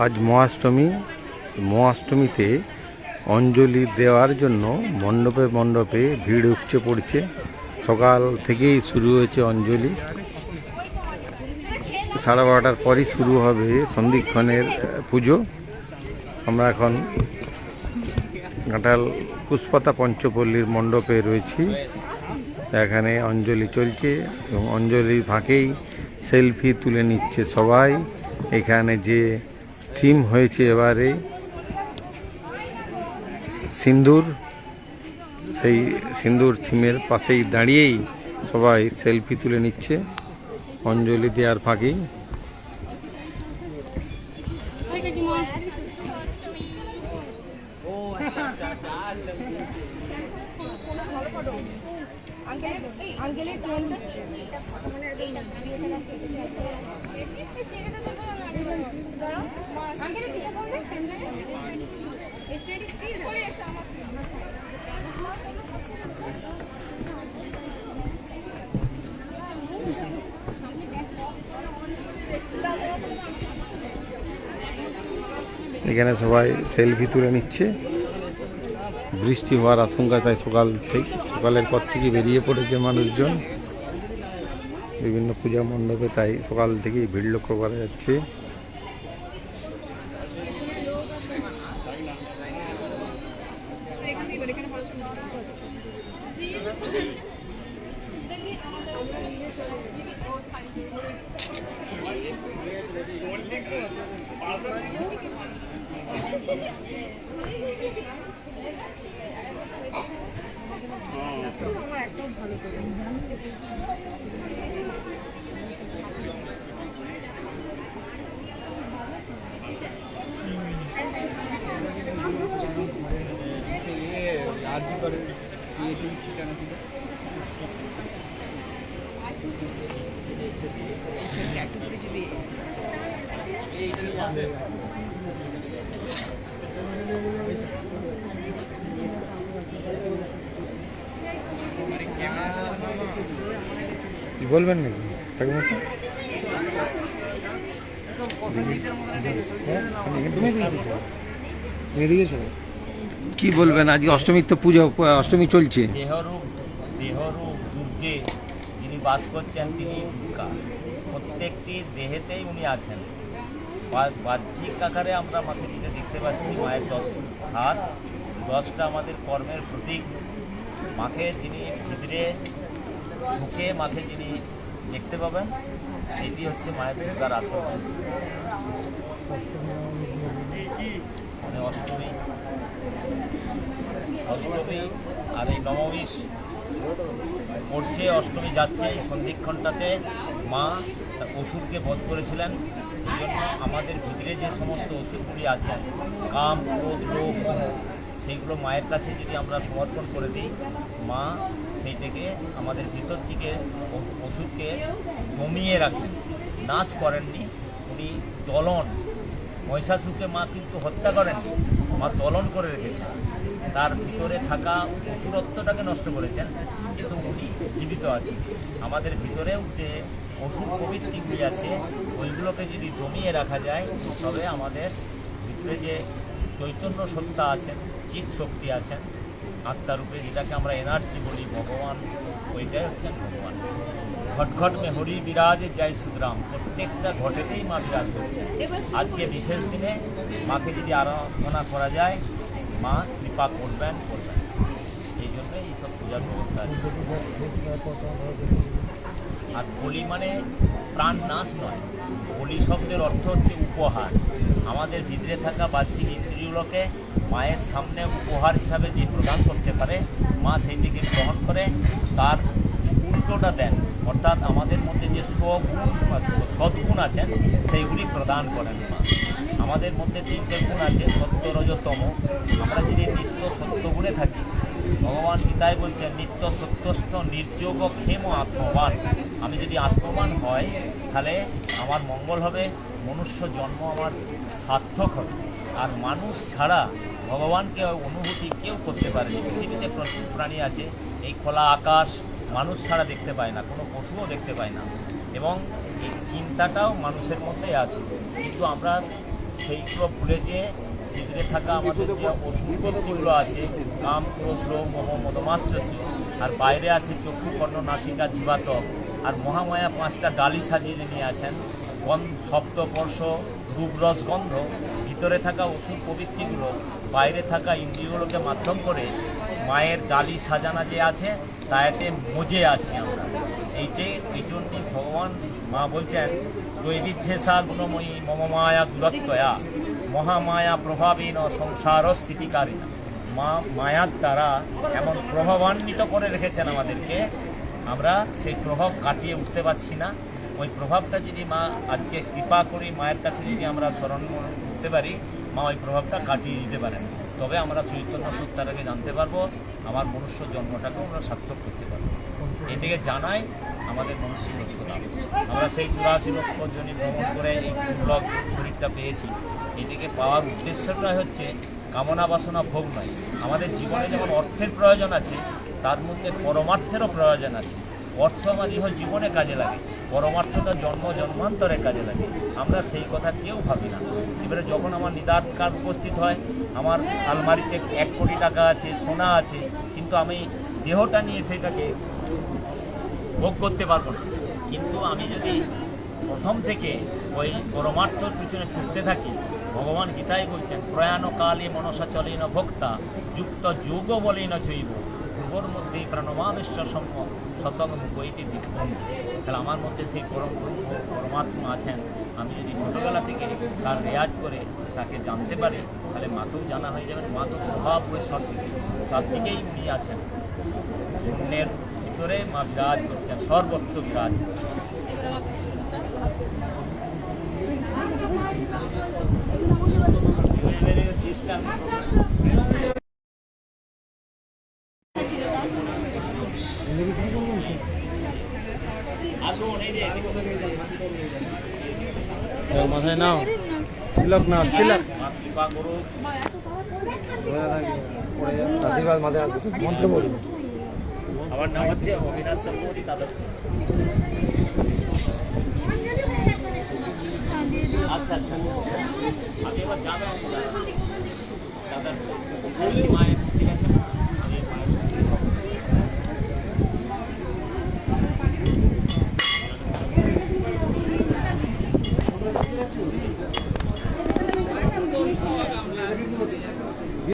আজ মহাষ্টমী। মহাষ্টমীতে অঞ্জলি দেওয়ার জন্য মণ্ডপে মণ্ডপে ভিড় উপচে পড়ছে। সকাল থেকেই শুরু হয়েছে অঞ্জলি। সাড়ে বারোটার পরই শুরু হবে সন্ধিক্ষণের পুজো। আমরা এখন ঘাটাল পুষ্পতা পঞ্চপল্লীর মণ্ডপে রয়েছি। এখানে অঞ্জলি চলছে এবং অঞ্জলির ফাঁকেই সেলফি তুলে নিচ্ছে সবাই। এখানে যে থিম হয়েছে এবারে সিন্দুর। সেই সিন্দুর থিমের পাশেই দাঁড়িয়েই সবাই সেলফি তুলে নিচ্ছে অঞ্জলি দেওয়ার টোন আঙ্কেলের এখানে সবাই সেলফি তুলে নিচ্ছে। বৃষ্টি হওয়ার আশঙ্কা তাই সকাল থেকে, সকালের পর থেকে বেরিয়ে পড়েছে মানুষজন। বিভিন্ন পূজা মণ্ডপে তাই সকাল থেকেই ভিড় লক্ষ্য করা যাচ্ছে। আর্জি করে ক্রিয়েটিভ ঠিকানা ছিল এইটা কি বলবেন নাকি? ঠাকুর মশাই কি বলবেন? আজকে অষ্টমীর তো পুজো অষ্টমী চলছে। দেহরূপ দেহরূপ দুর্গে যিনি বাস করছেন তিনি দুর্গা। প্রত্যেকটি দেহেতেই উনি আছেন। বা- বাহ্যিক আকারে আমরা মাকে দিকে দেখতে পাচ্ছি মায়ের দশ হাত দশটা আমাদের কর্মের প্রতীক। মাকে যিনি ভিতরে ঢুকে মাকে যিনি দেখতে পাবেন, সেটি হচ্ছে মায়ের দুর্গার আসল মানে অষ্টমী। অষ্টমী আর এই নবমী পড়ছে, অষ্টমী যাচ্ছে এই সন্ধিক্ষণটাতে। মা তার অসুরকে বধ করেছিলেন। এই আমাদের ভিতরে যে সমস্ত অসুরগুলি আছে, কাম, ক্রোধ, লোভ সেইগুলো মায়ের কাছে যদি আমরা সমর্পণ করে দিই, মা সেইটাকে আমাদের ভিতর থেকে ও- অসুরকে দমিয়ে রাখেন। নাচ করেননি, উনি দলন। মহিষাসুরকে মা কিন্তু হত্যা করেন। মা দলন করে রেখেছেন। তার ভিতরে থাকা অসুরত্বটাকে নষ্ট করেছেন, কিন্তু উনি জীবিত আছেন। আমাদের ভিতরেও যে অসুর প্রবৃত্তিগুলি আছে, ওইগুলোকে যদি জমিয়ে রাখা যায়, তবে আমাদের ভিতরে যে চৈতন্য সত্তা আছেন চিৎ শক্তি আছেন, আত্মারূপে যেটাকে আমরা এনার্জি বলি, ভগবান, ওইটাই হচ্ছেন ভগবান। ঘটঘট মে হরি বিরাজে জয় সুগ্রাম প্রত্যেকটা ঘটেতেই মা বিরাজ করছেন। আজকে বিশেষ দিনে মাকে যদি আরাধনা করা যায়, মা কৃপা করবেন করবেন। এই জন্য এইসব পূজার ব্যবস্থা আছে। আর বলি মানে প্রাণ নাশ নয়। বলি শব্দের অর্থ হচ্ছে উপহার। আমাদের ভিতরে থাকা বাহ্যিক ইন্দ্রিয়গুলোকে মায়ের সামনে উপহার হিসাবে যে প্রদান করতে পারে, মা সেইটিকে গ্রহণ করে, তার উল্টোটা দেন। অর্থাৎ আমাদের মধ্যে যে স্বগুণ সদ্গুণ আছেন, সেইগুলি প্রদান করেন মা। আমাদের মধ্যে তিনটে গুণ আছে, সত্য রজতম আমরা যদি নিত্য সত্যগুণে থাকি ভগবান গীতায় বলছেন নিত্য সত্যস্থ, নির্যোগ ক্ষেম আত্মবান। আমি যদি আত্মবান হয়, তাহলে আমার মঙ্গল হবে, মনুষ্য জন্ম আমার সার্থক হবে। আর মানুষ ছাড়া ভগবানকে অনুভূতি কেউ করতে পারেনি। পৃথিবীতে প্রচুর প্রাণী আছে, এই খোলা আকাশ মানুষ ছাড়া দেখতে পায় না, কোনো পশুও দেখতে পায় না। এবং এই চিন্তাটাও মানুষের মধ্যেই আছে। কিন্তু আমরা সেইগুলো ভুলে যে ভিতরে থাকা আমাদের যে ব্যক্তিগুলো আছে, কাম, ক্রোধ মোহ মদমাশ্চর্য, আর বাইরে আছে চক্ষু, কর্ণ, নাসিকা, জীবাতক। আর মহামায়া পাঁচটা ডালি সাজিয়ে নিয়ে আছেন সপ্তপর্শ রূপরস গন্ধ, ভিতরে থাকা ওষুধ প্রবৃত্তিগুলো, বাইরে থাকা ইন্দ্রিয়গুলোকে মাধ্যম করে মায়ের ডালি সাজানা যে আছে, তাতে মজে আছি আমরা। এইটাই এই জন্যই ভগবান মা বলছেন দৈবিধ্যেসা গুণময়ী মম মায়া দূরত্বয়া, মহামায়া প্রভাবীন সংসার স্থিতিকারী মা, মায়ার দ্বারা এমন প্রভাবান্বিত করে রেখেছেন আমাদেরকে, আমরা সেই প্রভাব কাটিয়ে উঠতে পারছি না। ওই প্রভাবটা যদি মা আজকে কৃপা করি মায়ের কাছে যদি আমরা স্মরণ করতে পারি, মা ওই প্রভাবটা কাটিয়ে দিতে পারেন। তবে আমরা চৈতন্য সত্তাটাকে জানতে পারব, আমার মনুষ্য জন্মটাকেও আমরা সার্থক করতে পারব। এটাকে জানাই, আমাদের মনুষ্য অভিজ্ঞতা আমরা সেই চুরাশি লক্ষ জনই ভ্রমণ করে এই দুর্লভ শরীরটা পেয়েছি। এটাকে পাওয়ার উদ্দেশ্যটা হচ্ছে কামনা বাসনা ভোগ নয়। আমাদের জীবনে যেমন অর্থের প্রয়োজন আছে, তার মধ্যে পরমার্থেরও প্রয়োজন আছে। অর্থ আমার ইহ জীবনে কাজে লাগে, পরমার্থটা জন্ম জন্মান্তরে কাজে লাগে। আমরা সেই কথা কেউ ভাবি না। এবারে যখন আমার নিদান কার্ড উপস্থিত হয়, আমার আলমারিতে এক কোটি টাকা আছে, সোনা আছে, কিন্তু আমি দেহটা নিয়ে সেটাকে ভোগ করতে পারব না। কিন্তু আমি যদি প্রথম থেকে ওই পরমার্থর পিছনে ছুটতে থাকি, ভগবান গীতাই বলছেন, প্রয়াণ কালে মনসা চলেন ভোক্তা, যুক্ত যোগ বলেন চৈব পূর্বর মধ্যে প্রাণমাবেশ্বর সম্য শতক মুখইটি দিব্যম তাহলে আমার মধ্যে সেই পরম পরমাত্মা আছেন। আমি যদি ছোটোবেলা থেকে তার রেয়াজ করে তাকে জানতে পারি, তাহলে মাকেও জানা হয়ে যাবেন মা প্রভাব ওই সব দিকে, সব দিকেই উনি আছেন। শূন্যের ভিতরে মা বিরাজ করছেন সর্বত্র বিরাজ। মাথায় নাও। তিলক তিলক। আশীর্বাদ মাথায় মন্ত্র বলুন। আমার নাম হচ্ছে অবিনাশ চক্রবর্তী তাদের আচ্ছা আচ্ছা আচ্ছা। আমি এবার যাব দাদা মায়ের